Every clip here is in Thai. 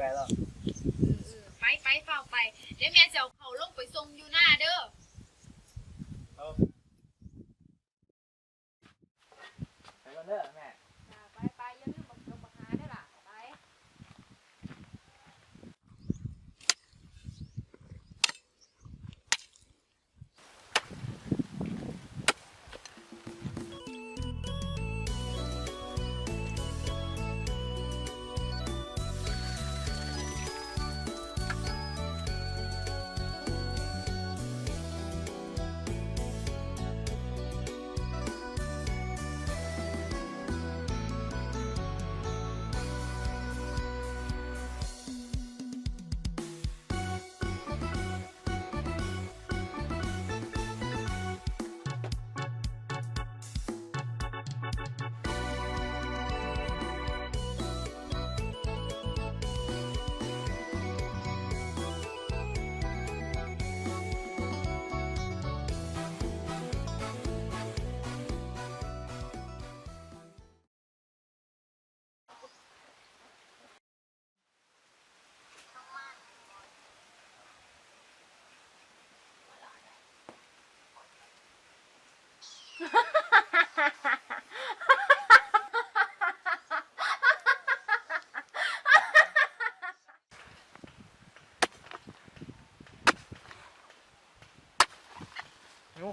ไปแล้วไปไปเฝ้าไป เดี๋ยวแม่จะเอาเขาลงไปส่งอยู่หน้าเด้อ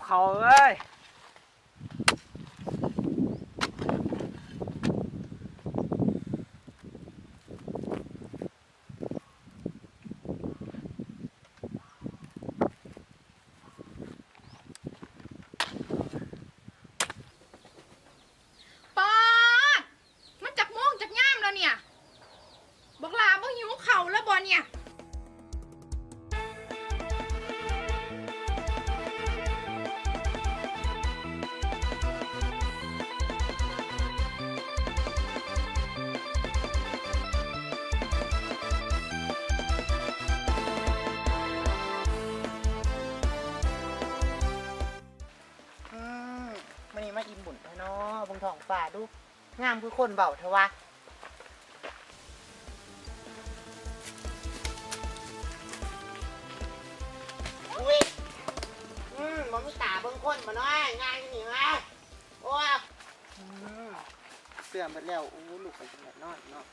หิว ฟ้าดู งามคือคนเบาเทวะอุ้ยอืมมันมีตาเบิ่งคนมาน้อยงานกันนี่มาโอ้ยอืมเสื่อมไปแล้วอู้ลูกไปจังไดนอนเนาะ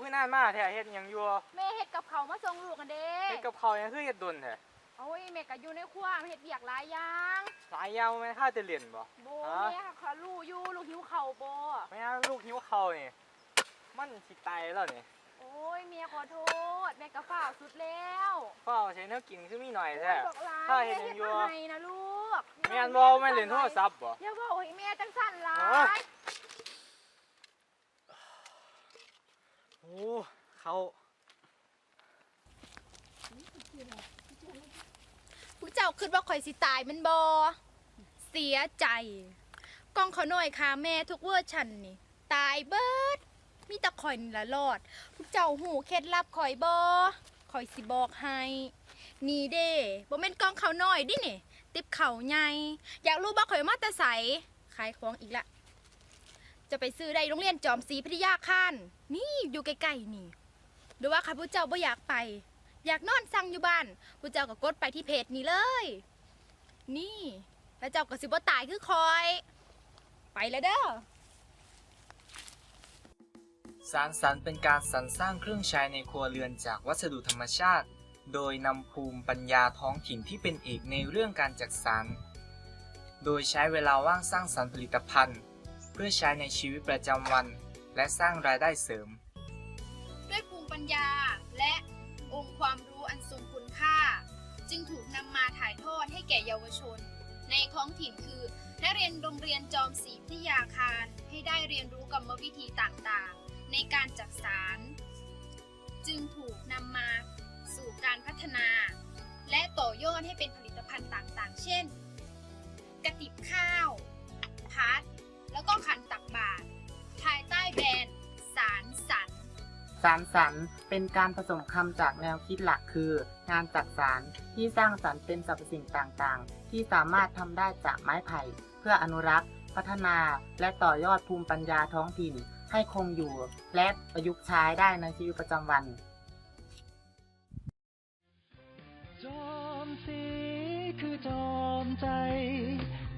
แม่เจ้าขึ้นนานมากแท้เฮ็ดหยังอยู่แม่เฮ็ดกับเขาวมาส่งลูกกันเด้เฮ็ดกับเขาวหยังคือเฮ็ดดนแท้โอ้ยแม่ก็อยู่ในครัวเฮ็ดเวียกหลายอย่างสายยาวแม่นข้าจะเรียนบ่โบฮะแม่เขาลูกอยู่ลูกหิวเข่าวโบแม่ลูกหิวเขาวนี่มันสิตายแล้วนี่โอ้ยแม่ขอโทษแม่ก็ฝ่าวสุดแล้วเฝ้าใช้แนวกินคือมีหน่อยโอ้แท้ยบอกหลายถ้าแม่เฮ็ดหเฮ็ยัดงอยู่ มาให้นะลูกแม่นบ่แม่นเล่นโทรศัพท์บ่อย่าบอกให้แม่จังสั่นหลาฮะย อ้เขาพวกเจ้าคิดว่าข่อยสิตายมันบอเสียใจกองเขาหน่อยค่ะแม่ทุกเวอร์ชันนี่ ตายเบิด มีแต่ข่อยนี่ละรอดพวกเจ้าหูเคล็ดลับข่อยบอข่อยสิบอกให้นี่เด้บ่แม่นกองเขาหน่อยดินี่ติบเขาใหญ่อยากรู้บ่ข่อยมาแต่ใสขายของอีกละ จะไปซื้อได้โรงเรียนจอมศรีพิทยาคารนี่อยู่ใกล้ๆนี่ หรือว่าข้าพเจ้าบ่อยากไป อยากนอนสั่งอยู่บ้านผู้เจ้าก็กดไปที่เพจนี้เลย นี่แล้วเจ้าก็สิบ่ตายคือคอย ไปแล้วเด้อสารสรรเป็นการสรรสร้างเครื่องใช้ในครัวเรือนจากวัสดุธรรมชาติ โดยนำภูมิปัญญาท้องถิ่นที่เป็นเอกในเรื่องการจักสรร โดยใช้เวลาว่างสร้างสรรค์ผลิตภัณฑ์ พื่อใช้ในชีวิตประจำวัน และสร้างรายได้เสริม ด้วยภูมิปัญญาและองค์ความรู้อันทรงคุณค่า จึงถูกนำมาถ่ายทอดให้แก่เยาวชน ในท้องถิ่นคือนักเรียนโรงเรียนจอมศรีพิทยาคารให้ได้เรียนรู้กรรมวิธีต่างๆ ในการจักสาร จึงถูกนำมาสู่การพัฒนา และต่อยอดให้เป็นผลิตภัณฑ์ต่างๆ เช่น กระติบข้าว สารสันสารรค์เป็นการผสมคำจากแนวคิดหลักคือ งานจักสารที่สร้างสรรค์เป็นสรรพสิ่งต่างๆ ที่สามารถทำได้จากไม้ไผ่ เพื่ออนุรักษ์ พัฒนา และต่อยอดภูมิปัญญาท้องถิ่น ให้คงอยู่ และประยุกต์ใช้ได้ในชีวิตประจำวันจอมสีคือจอมใจ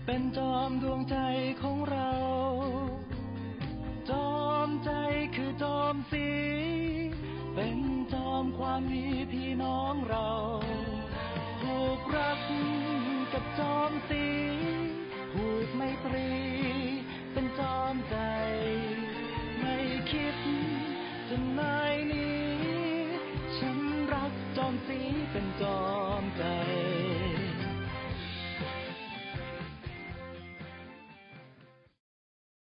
เป็นจอมดวงใจของเรา จอมใจคือจอมสี ความดีพี่น้องเรา ผูกรักกับจอมสีผูกไมตรี เป็นจอมใจ ไม่คิดจะนายหนี้ ฉันรักจอมสีเป็นจอมใจ